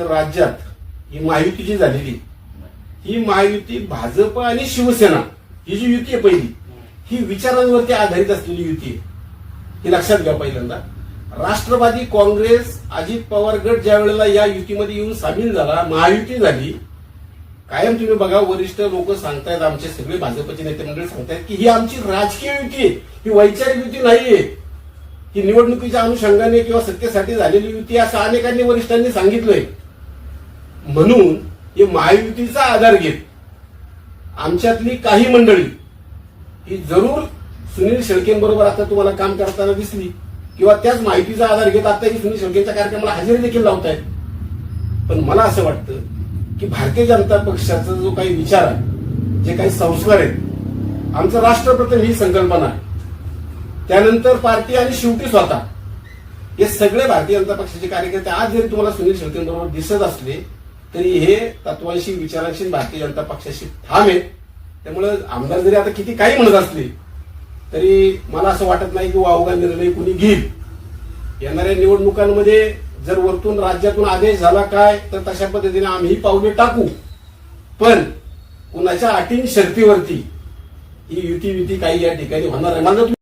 राज्यात ही महायुती जी झालेली ही महायुती भाजप आणि शिवसेना ही जी युती आहे पहिली ही विचारांवरती आधारित असलेली युती आहे. हे लक्षात घ्या पहिल्यांदा. राष्ट्रवादी काँग्रेस अजित पवार गट ज्या वेळेला या युतीमध्ये येऊन सामील झाला महायुती झाली कायम तुम्ही बघा वरिष्ठ लोक सांगतायत आमचे सगळे भाजपचे नेते मंडळी सांगतायत की ही आमची राजकीय युती आहे ही वैचारिक युती नाहीये. ही निवडणुकीच्या अनुषंगाने किंवा सत्तेसाठी झालेली युती असं अनेकांनी वरिष्ठांनी सांगितलंय. म्हणून हे महायुतीचा आधार घेत आमच्यातली काही मंडळी ही जरूर सुनील शेळकेंबरोबर आता तुम्हाला काम करताना दिसली किंवा त्याच माहितीचा आधार घेत आता ही सुनील शेळकेंच्या कार्यक्रमाला हजेरी देखील लावतायत. पण मला असं वाटतं की भारतीय जनता पक्षाचा जो काही विचार आहे जे काही संस्कार आहेत आमचं राष्ट्रप्रथम ही संकल्पना आहे. त्यानंतर पार्टी आणि शेवटी स्वतः. हे सगळे भारतीय जनता पक्षाचे कार्यकर्ते आज जरी तुम्हाला सुनील शेळकेंबरोबर दिसत असले तरी हे तत्वांशी विचारांशी भारतीय जनता पक्षाशी ठाम आहेत त्यामुळे आमदार जरी आता किती काही म्हणत असले तरी मला असं वाटत नाही की वावगा निर्णय कुणी घेईल. येणाऱ्या निवडणुकांमध्ये जर वरतून राज्यातून आदेश झाला काय तर तशा पद्धतीने आम्ही पावले टाकू. पण कुणाच्या अटीन शर्तीवरती ही युती युती काही या ठिकाणी होणार आहे